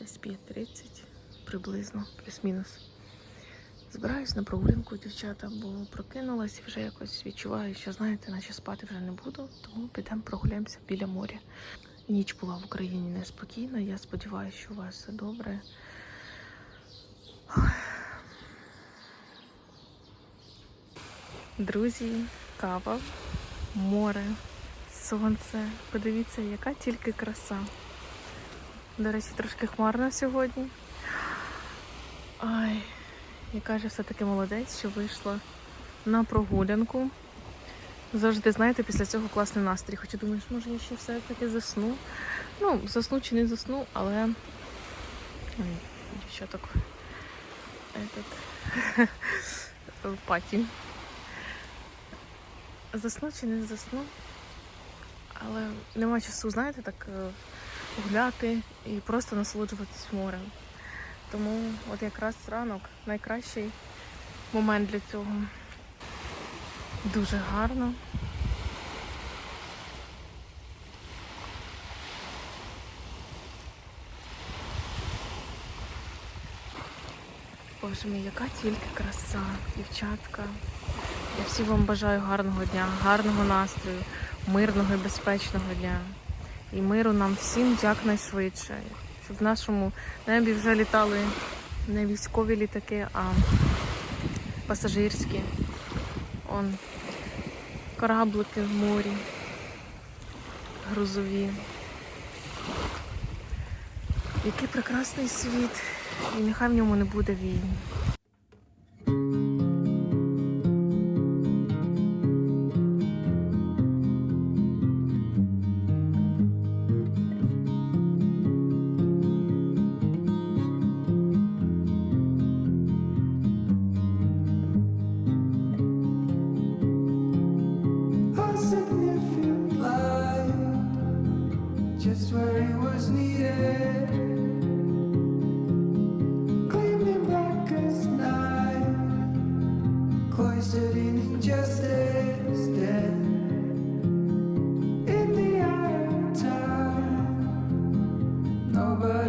десь 5.30, приблизно, плюс-мінус. Збираюсь на прогулянку, дівчата, бо прокинулась і вже якось відчуваю, що знаєте, наче спати вже не буду, тому підемо прогуляємося біля моря. Ніч була в Україні неспокійна. Я сподіваюся, що у вас все добре. Друзі, кава, море, сонце. Подивіться, яка тільки краса. До речі, трошки хмарно сьогодні. Ай, яка ж все-таки молодець, що вийшла на прогулянку. Завжди, знаєте, після цього класний настрій. Хоча думаєш, може я ще все-таки засну. Ну, засну чи не засну, але Ой, дівчаток этот, в паті. Засну чи не засну. Але нема часу, знаєте, так е, гуляти і просто насолоджуватись морем. Тому от якраз ранок найкращий момент для цього. Дуже гарно. Боже мій, яка тільки краса, дівчатка. Я всім вам бажаю гарного дня, гарного настрою, мирного і безпечного дня. І миру нам всім якнайшвидше. Щоб в нашому небі вже літали не військові літаки, а пасажирські. Он кораблики в морі, грузові. Який прекрасний світ, і нехай в ньому не буде війн. Nobody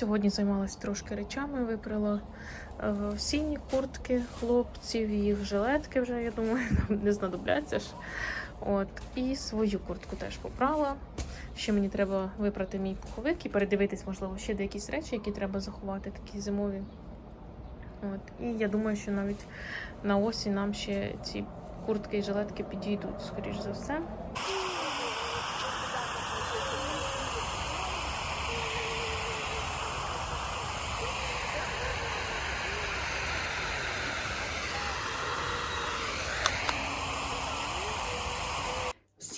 сьогодні займалася трошки речами, випрала е, осінні куртки хлопців, їх жилетки вже, я думаю, нам не знадобляться ж. От, і свою куртку теж попрала. Ще мені треба випрати мій пуховик і передивитись, можливо, ще деякісь речі, які треба заховати, такі зимові. От, і я думаю, що навіть на осінь нам ще ці куртки і жилетки підійдуть, скоріш за все.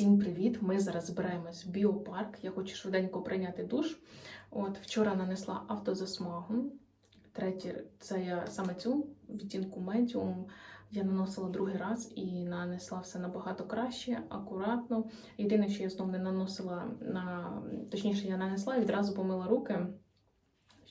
Всім привіт! Ми зараз збираємось в біопарк. Я хочу швиденько прийняти душ. От вчора нанесла автозасмагу. Третє, це я саме цю відтінку медіум. Я наносила другий раз і нанесла все набагато краще, акуратно. Єдине, що я знов не наносила на точніше, я нанесла і відразу помила руки.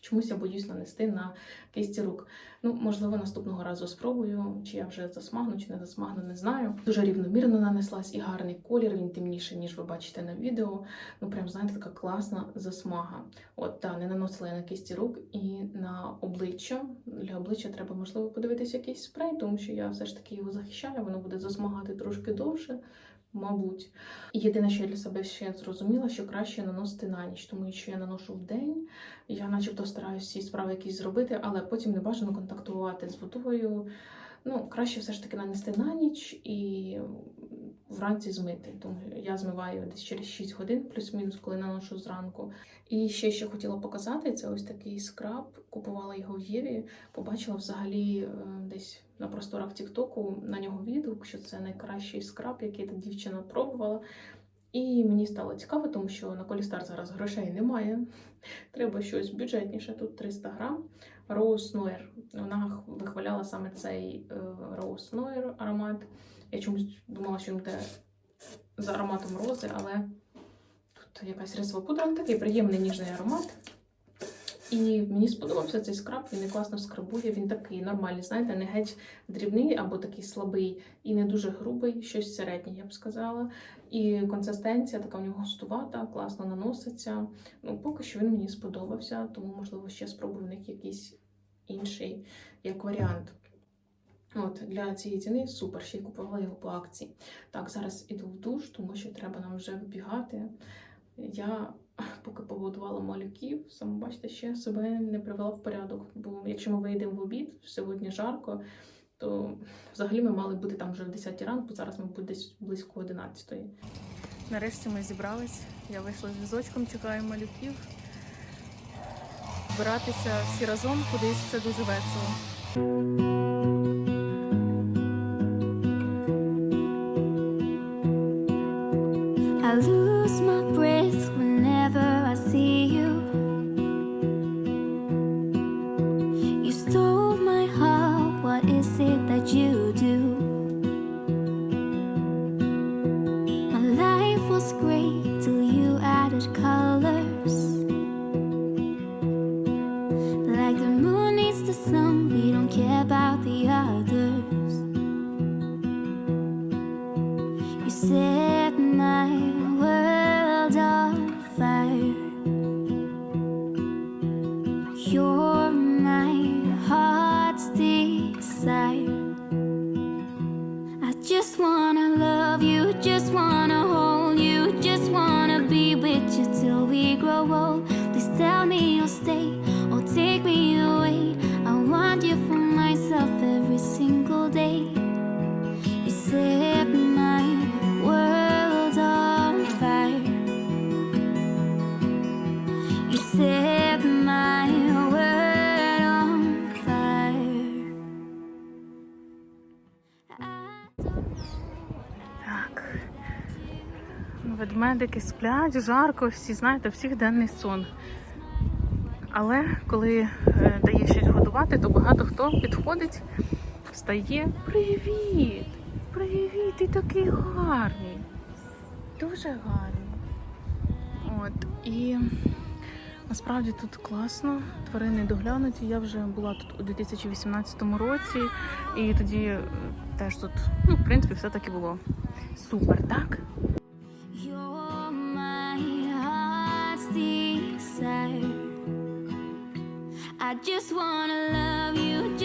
Чомусь я боюсь нанести на кисті рук. Ну, можливо, наступного разу спробую, чи я вже засмагну, чи не засмагну, не знаю. Дуже рівномірно нанеслась і гарний колір, він темніший, ніж ви бачите на відео. Ну, прям, знаєте, така класна засмага. От, та, не наносила я на кисті рук і на обличчя. Для обличчя треба, можливо, подивитися якийсь спрей, тому що я все ж таки його захищаю, воно буде засмагати трошки довше. Мабуть, єдине, що я для себе ще зрозуміла, що краще наносити на ніч, тому що я наношу в день, я начебто стараюся всі справи якісь зробити, але потім не бажано контактувати з водою. Ну, краще все ж таки нанести на ніч і вранці змити. Тому я змиваю десь через 6 годин, плюс-мінус, коли наношу зранку. І ще що хотіла показати, це ось такий скраб. Купувала його в Єві, побачила взагалі е, десь на просторах Тіктоку на нього відгук, що це найкращий скраб, який та дівчина пробувала. І мені стало цікаво, тому що на Колістар зараз грошей немає. Треба щось бюджетніше. Тут 300 грам. Rose Noir. Вона вихваляла саме цей е, Rose Noir аромат. Я чомусь думала, що він буде з ароматом рози, але тут якась рисова пудра, такий приємний ніжний аромат. І мені сподобався цей скраб, він і класно скрабує, він такий нормальний, знаєте, не геть дрібний або такий слабий і не дуже грубий, щось середнє, я б сказала. І консистенція така у нього густувата, класно наноситься. Ну, поки що він мені сподобався, тому, можливо, ще спробую в них якийсь інший як варіант. От, для цієї ціни супер, ще й купувала його по акції. Так, зараз іду в душ, тому що треба нам вже вибігати. Я поки погодувала малюків, саме бачите, ще себе не привела в порядок. Бо якщо ми вийдемо в обід, сьогодні жарко, то взагалі ми мали бути там вже в 10 ранку, зараз ми будемо десь близько 11. Нарешті ми зібрались. Я вийшла з візочком, чекаю малюків. Збиратися всі разом кудись це дуже весело. Love you, just wanna Ведмедики сплять, жарко, всі, знаєте, всіх денний сон. Але коли е, дає щось годувати, то багато хто підходить, встає. Привіт! Привіт! Ти такий гарний! Дуже гарний. От, і насправді тут класно, тварини доглянуті. Я вже була тут у 2018 році, і тоді е, теж тут, ну, в принципі, все таки було супер, так? I just wanna love you,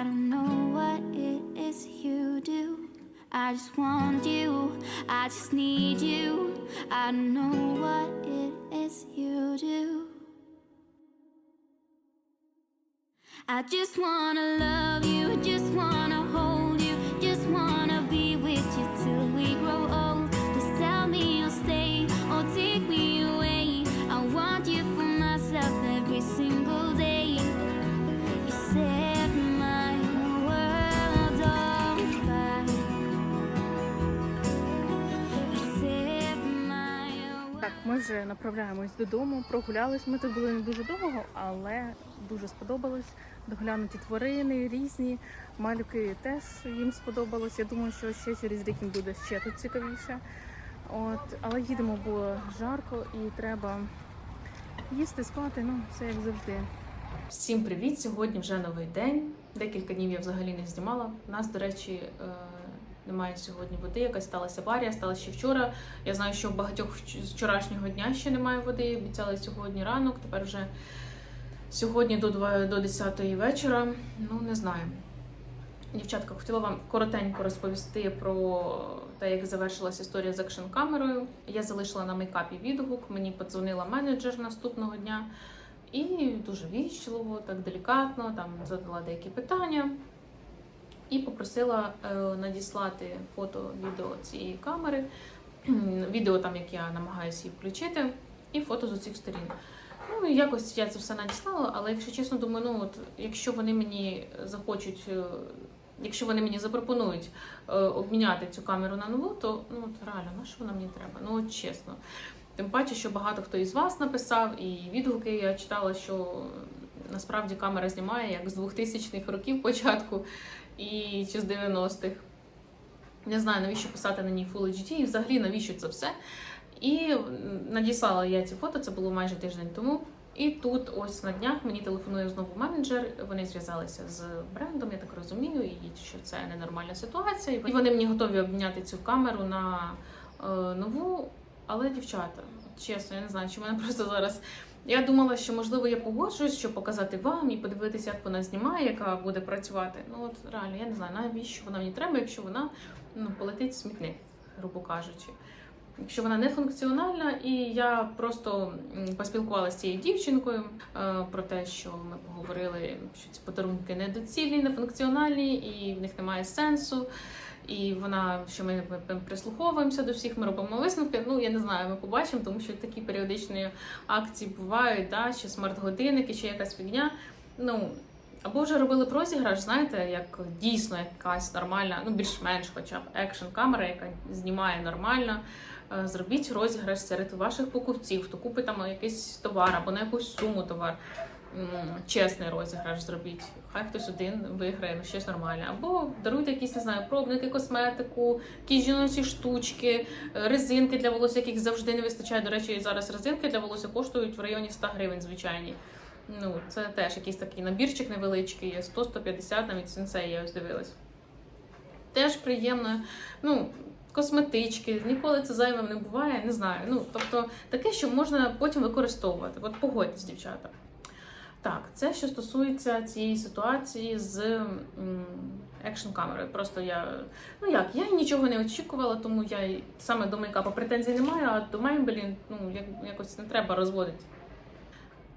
I don't know what it is you do. I just want you, I just need you. I don't know what it is you do. I just wanna love you, just wanna hold you, just wanna be with you till we grow old. Ми вже направляємось додому. Прогулялись. Ми тут були не дуже довго, але дуже сподобалось. Доглянуті тварини різні. Малюки теж їм сподобалось. Я думаю, що ще через рік їм буде ще тут цікавіше. От, але їдемо, бо жарко і треба їсти, спати. Ну, все як завжди. Всім привіт! Сьогодні вже новий день. Декілька днів я взагалі не знімала. Нас, до речі, е, немає сьогодні води. Якась сталася аварія, сталася ще вчора. Я знаю, що в багатьох з вчорашнього дня ще немає води. Обіцяли сьогодні ранок. Тепер вже сьогодні до, два- до 10 вечора. Ну не знаю. Дівчатка, хотіла вам коротенько розповісти про те, як завершилася історія з екшн камерою. Я залишила на мейкапі відгук. Мені подзвонила менеджер наступного дня. І дуже вічливо, так делікатно, там задала деякі питання і попросила е, надіслати фото відео цієї камери, відео там, як я намагаюся її включити, і фото з усіх сторін. Ну якось я це все надіслала, але якщо чесно, думаю, ну от якщо вони мені захочуть, е, якщо вони мені запропонують е, обміняти цю камеру на нову, то ну от реально, на що вона мені треба? Ну от чесно. Тим паче, що багато хто із вас написав, і відгуки я читала, що насправді камера знімає як з 2000-х років початку і чи з 90-х. Не знаю, навіщо писати на ній Full HD, і взагалі навіщо це все. І надіслала я ці фото, це було майже тиждень тому. І тут, ось на днях, мені телефонує знову менеджер. Вони зв'язалися з брендом, я так розумію, і що це ненормальна ситуація. І вони мені готові обміняти цю камеру на е, нову. Але дівчата, чесно, я не знаю, чи мене просто зараз. Я думала, що можливо я погоджуюсь, щоб показати вам і подивитися, як вона знімає, яка буде працювати. Ну от реально, я не знаю, навіщо вона мені треба, якщо вона ну, полетить в смітник, грубо кажучи. Якщо вона не функціональна, і я просто поспілкувалася з цією дівчинкою е, про те, що ми поговорили, що ці подарунки недоцільні, нефункціональні, і в них немає сенсу. І вона, що ми прислуховуємося до всіх, ми робимо висновки. Ну я не знаю, ми побачимо, тому що такі періодичні акції бувають, да, чи смарт-годинники, чи якась фігня. Ну або вже робили розіграш, знаєте, як дійсно якась нормальна, ну більш-менш, хоча б екшн камера, яка знімає нормально. Е, Зробіть розіграш серед ваших покупців, хто купить там якийсь товар або на якусь суму товар. Чесний розіграш зробіть. Хай хтось один виграє ну, щось нормальне. Або даруйте якісь, не знаю, пробники, косметику, якісь жіночі штучки, е, резинки для волосся, яких завжди не вистачає. До речі, зараз резинки для волосся коштують в районі 100 гривень звичайні. Ну, це теж якийсь такий набірчик невеличкий, є 100-150, навіть сенсей я ось дивилась. Теж приємно. Ну, косметички, ніколи це зайвим не буває, не знаю. Ну, тобто таке, що можна потім використовувати. От погодьтесь, дівчата. Так, це що стосується цієї ситуації з екшн камерою. Просто я ну як, я нічого не очікувала, тому я саме до мейкапу претензій немає, а до Maybelline, ну якось не треба розводити.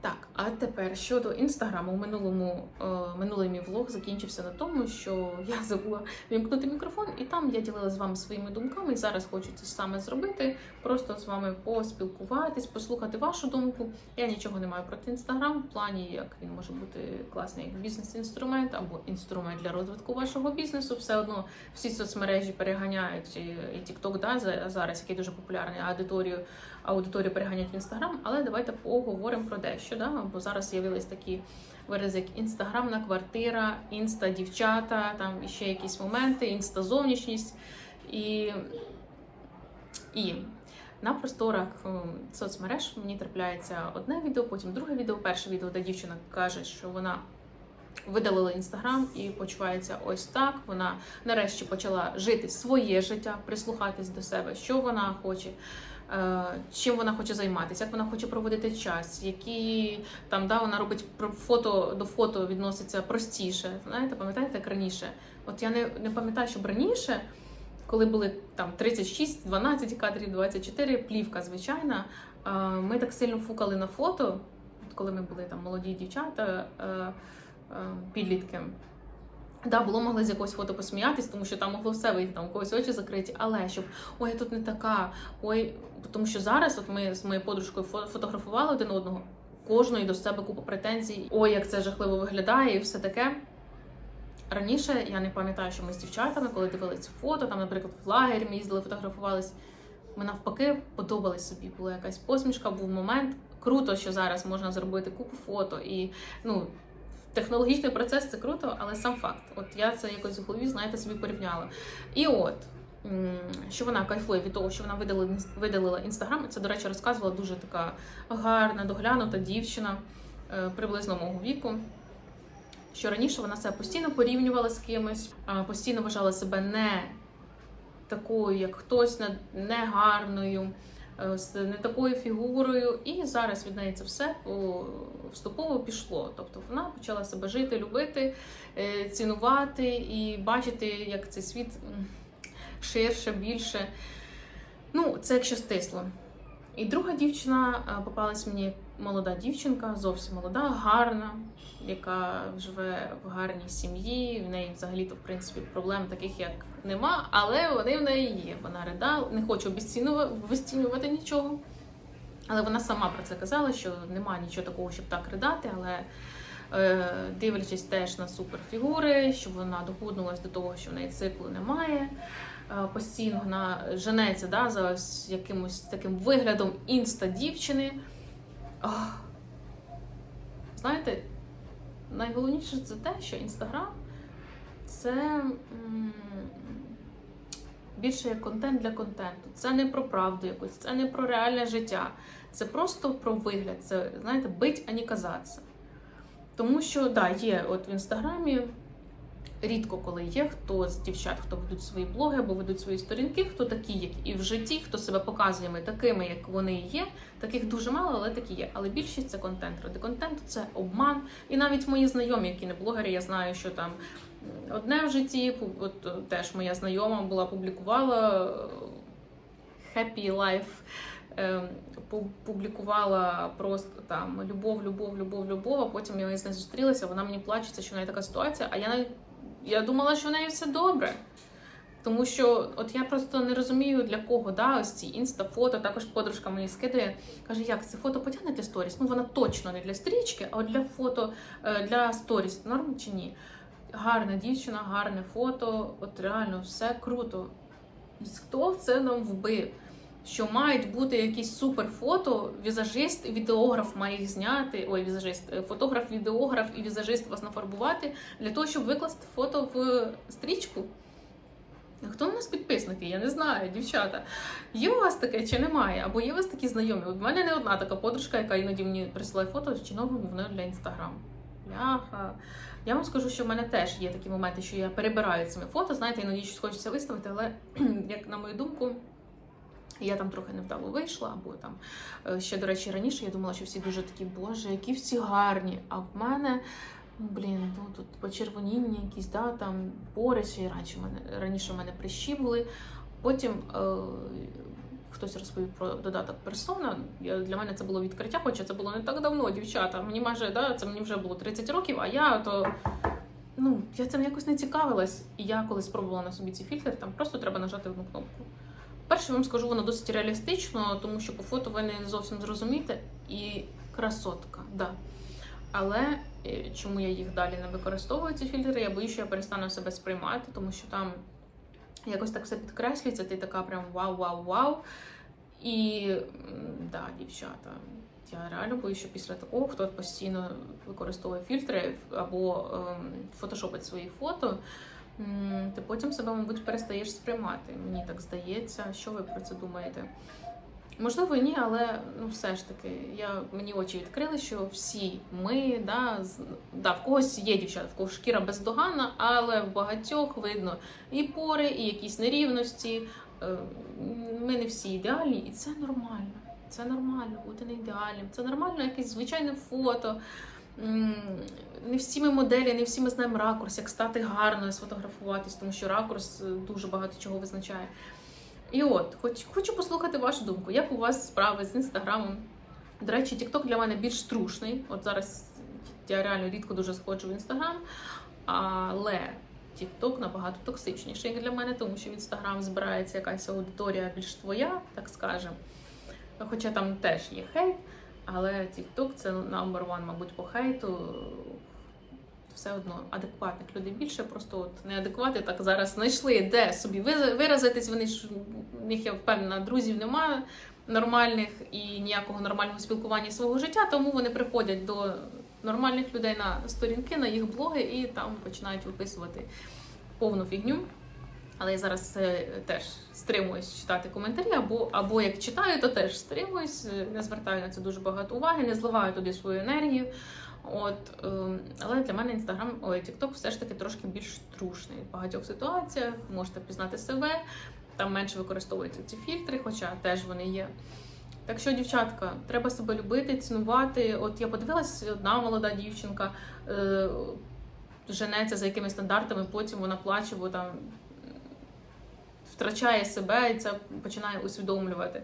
Так, а тепер щодо інстаграму, у минулому е, минулий мій влог закінчився на тому, що я забула вімкнути мікрофон, і там я ділилася з вами своїми думками. І зараз хочу це саме зробити. Просто з вами поспілкуватись, послухати вашу думку. Я нічого не маю проти інстаграм, в плані як він може бути класний як бізнес-інструмент або інструмент для розвитку вашого бізнесу. Все одно всі соцмережі переганяють і TikTok, да, зараз, який дуже популярний, аудиторію аудиторію переганять в інстаграм. Але давайте поговоримо про дещо. Да? Бо зараз з'явились такі вирази, як інстаграмна квартира, інста дівчата, там ще якісь моменти, інста зовнішність і. і на просторах соцмереж мені трапляється одне відео, потім друге відео. Перше відео, де дівчина каже, що вона видалила інстаграм і почувається ось так. Вона нарешті почала жити своє життя, прислухатись до себе, що вона хоче. Е, Чим вона хоче займатися, як вона хоче проводити час, які там да вона робить фото до фото відноситься простіше. Знаєте, пам'ятаєте, як раніше? От я не, не пам'ятаю, щоб раніше, коли були там 36, 12 кадрів, 24, плівка звичайна. е, Ми так сильно фукали на фото, коли ми були там молоді дівчата. е, підлітки. Да, було могли з якогось фото посміятись, тому що там могло все вийти, там у когось очі закриті, але щоб ой, я тут не така, ой, тому що зараз, от ми з моєю подружкою фотографували один одного, кожної до себе купа претензій, ой, як це жахливо виглядає, і все таке. Раніше я не пам'ятаю, що ми з дівчатами, коли дивилися фото, там, наприклад, в лагері ми їздили, фотографувались. Ми навпаки подобались собі. Була якась посмішка, був момент. Круто, що зараз можна зробити купу фото. І ну, технологічний процес це круто, але сам факт. От я це якось в голові, знаєте, собі порівняла. І от. Що вона кайфує від того, що вона видалила, видалила інстаграм. Це, до речі, розказувала дуже така гарна, доглянута дівчина е, приблизно мого віку що раніше вона себе постійно порівнювала з кимось, постійно вважала себе не такою, як хтось, не- гарною, з не такою фігурою. І зараз від неї це все вступово пішло. Тобто вона почала себе жити, любити, е, цінувати і бачити, як цей світ ширше, більше. Ну, це якщо стисло. І друга дівчина а, попалась мені молода дівчинка, зовсім молода, гарна, яка живе в гарній сім'ї. В неї взагалі-то, в принципі, проблем таких як нема, але вони в неї є. Вона ридала, не хочу обесцінюва- обесцінювати нічого. Але вона сама про це казала, що немає нічого такого, щоб так ридати, але е, дивлячись теж на суперфігури, що вона дохуднулась до того, що в неї циклу немає. е, Постійно вона женеться да, за ось якимось таким виглядом інста-дівчини. Знаєте, найголовніше це те, що Інстаграм це більше як контент для контенту. Це не про правду якусь, це не про реальне життя. Це просто про вигляд. Це, знаєте, бить, а не казатися. Тому що, да, є от в інстаграмі рідко коли є хто з дівчат, хто ведуть свої блоги або ведуть свої сторінки, хто такі, як і в житті, хто себе показує ми такими, як вони є. Таких дуже мало, але такі є. Але більшість це контент. Ради контенту це обман. І навіть мої знайомі, які не блогери, я знаю, що там одне в житті, от е, теж моя знайома була публікувала е, Happy Life. е, Публікувала просто там любов, любов, любов, любов, а потім я з нею зустрілася, вона мені плачеться, що неї така ситуація, а я навіть я думала, що в неї все добре. Тому що от я просто не розумію для кого да, ось ці інста-фото, також подружка мені скидає. Каже, як це фото потягне сторіс? Ну вона точно не для стрічки, а от для фото е, для сторіс. Норм чи ні? Гарна дівчина, гарне фото, от реально все круто. Хто в це нам вбив? Що мають бути якісь суперфото, візажист, відеограф має їх зняти. Ой, візажист, е, фотограф, відеограф і візажист вас нафарбувати для того, щоб викласти фото в стрічку. Хто у нас підписники? Я не знаю, дівчата. Є у вас таке чи немає? Або є у вас такі знайомі? В мене не одна така подружка, яка іноді мені присилає фото з чиновим воно для інстаграму. Бляха. Я вам скажу, що в мене теж є такі моменти, що я перебираю цими фото. Знаєте, іноді щось хочеться виставити, але як на мою думку. Я там трохи невдало вийшла, або там е, ще, до речі, раніше я думала, що всі дуже такі, боже, які всі гарні. А в мене, ну, блін, ну тут почервоніння якісь, да, там пори раніше мене раніше мене прищі були. Потім е, хтось розповів про додаток персона. Я, для мене це було відкриття, хоча це було не так давно, дівчата. Мені майже да, це мені вже було 30 років, а я то. Ну, я цим якось не цікавилась. І я коли спробувала на собі ці фільтри, там просто треба нажати одну кнопку. Перше, вам скажу, воно досить реалістично, тому що по фото ви не зовсім зрозумієте. І красотка, да. Але е, чому я їх далі не використовую, ці фільтри, я боюсь, що я перестану себе сприймати, тому що там якось так все підкреслюється, ти така прям вау-вау-вау. І да, дівчата. Я реально боюсь, що після такого, хто постійно використовує фільтри або ем, фотошопить свої фото, ти потім себе, мабуть, перестаєш сприймати. Мені так здається. Що ви про це думаєте? Можливо, ні, але ну все ж таки, я мені очі відкрили, що всі ми, да, з- да, в когось є дівчата, в когось шкіра бездоганна, але в багатьох видно і пори, і якісь нерівності. Е, Ми не всі ідеальні, і це нормально. Це нормально бути не ідеальним. Це нормально якесь звичайне фото. Не всі ми моделі, не всі ми знаємо ракурс, як стати гарною, сфотографуватись, тому що ракурс е, дуже багато чого визначає. І от, хоч, хочу послухати вашу думку, як у вас справи з інстаграмом. До речі, TikTok для мене більш трушний. От зараз Я реально рідко дуже сходжу в інстаграм, але TikTok набагато токсичніший для мене, тому що в інстаграм збирається якась аудиторія більш твоя, так скажемо. Хоча там теж є хейт, але TikTok це number one, мабуть, по хейту. Все одно адекватних людей більше, просто от неадеквати так зараз знайшли, де собі виразитись. Вони ж в них я впевнена, друзів немає нормальних і ніякого нормального спілкування свого життя, тому вони приходять до нормальних людей на сторінки, на їх блоги і там починають виписувати повну фігню. Але я зараз е, теж стримуюсь читати коментарі, або, або як читаю, то теж стримуюсь, е, не звертаю на це дуже багато уваги, не зливаю туди свою енергію. От, ем, але для мене інстаграм, ой, TikTok все ж таки трошки більш трушний. В багатьох ситуаціях можете пізнати себе, там менше використовуються ці фільтри, хоча теж вони є. Так що, дівчатка, треба себе любити, цінувати. От я подивилась, одна молода дівчинка е, женеться за якимись стандартами, потім вона плаче, бо там втрачає себе і це починає усвідомлювати.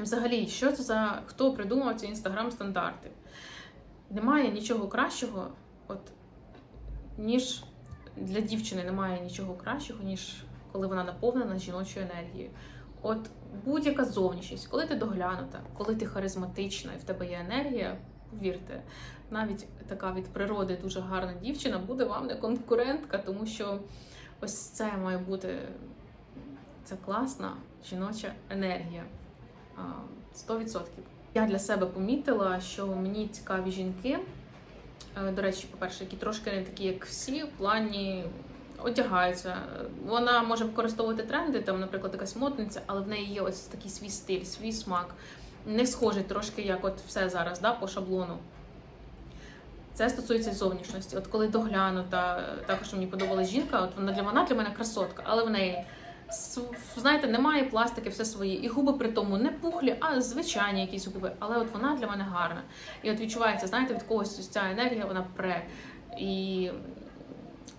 Взагалі, що це за хто придумав ці інстаграм-стандарти? Немає нічого кращого, от, ніж для дівчини немає нічого кращого, ніж коли вона наповнена жіночою енергією. От будь-яка зовнішність, коли ти доглянута, коли ти харизматична і в тебе є енергія, повірте, навіть така від природи дуже гарна дівчина буде вам не конкурентка, тому що ось це має бути це класна жіноча енергія. 100%. Я для себе помітила, що мені цікаві жінки. Е, До речі, по-перше, які трошки не такі, як всі, в плані одягаються. Вона може використовувати тренди, там, наприклад, якась модниця, але в неї є ось такий свій стиль, свій смак. Не схожий трошки, як от все зараз, да, по шаблону. Це стосується зовнішності. От коли доглянута, також мені подобалась жінка, от вона для вона для мене красотка, але в неї знаєте, немає пластики, все своє. І губи при тому не пухлі, а звичайні якісь губи. Але от вона для мене гарна. І от відчувається, знаєте, від когось ось ця енергія, вона пре. І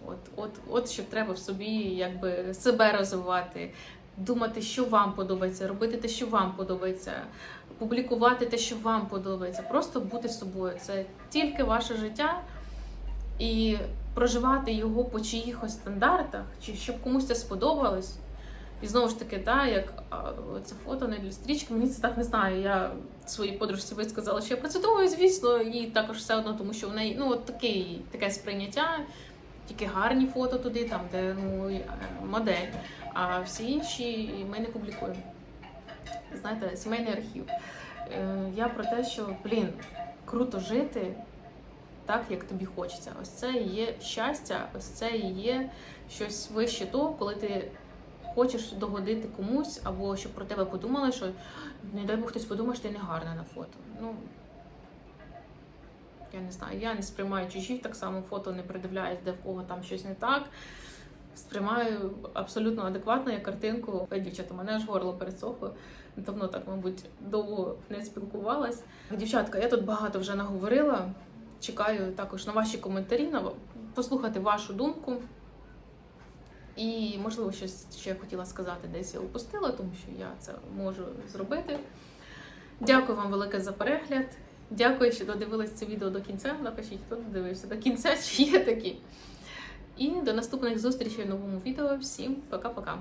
от, от, от що треба в собі якби себе розвивати, думати, що вам подобається, робити те, що вам подобається, публікувати те, що вам подобається, просто бути собою. Це тільки ваше життя. І проживати його по чиїхось стандартах, чи щоб комусь це сподобалось. І знову ж таки, да, як а, це фото не для стрічки, мені це так не знаю. Я своїй подружці висказала, що я про це думаю, звісно, і також все одно, тому що в неї ну, от такий, таке сприйняття, тільки гарні фото туди, там, де ну, е, модель, а всі інші ми не публікуємо. Знаєте, сімейний архів. Е, Я про те, що, блін, круто жити так, як тобі хочеться. Ось це і є щастя, ось це і є щось вище того, коли ти хочеш догодити комусь, або щоб про тебе подумали, що не дай Бог хтось подумає, що ти не гарна на фото. Ну я не знаю, я не сприймаю чужі, так само фото не придивляюсь, де в кого там щось не так. Сприймаю абсолютно адекватно як картинку. Дівчата, мене аж горло пересохло. Давно так, мабуть, довго не спілкувалась. Дівчатка, я тут багато вже наговорила. Чекаю також на ваші коментарі, на послухати вашу думку. І, можливо, щось ще хотіла сказати, десь я упустила, тому що я це можу зробити. Дякую вам велике за перегляд. Дякую, що додивились це відео до кінця. Напишіть, хто додивився до кінця, чи є такі. І до наступних зустрічей в новому відео. Всім пока-пока.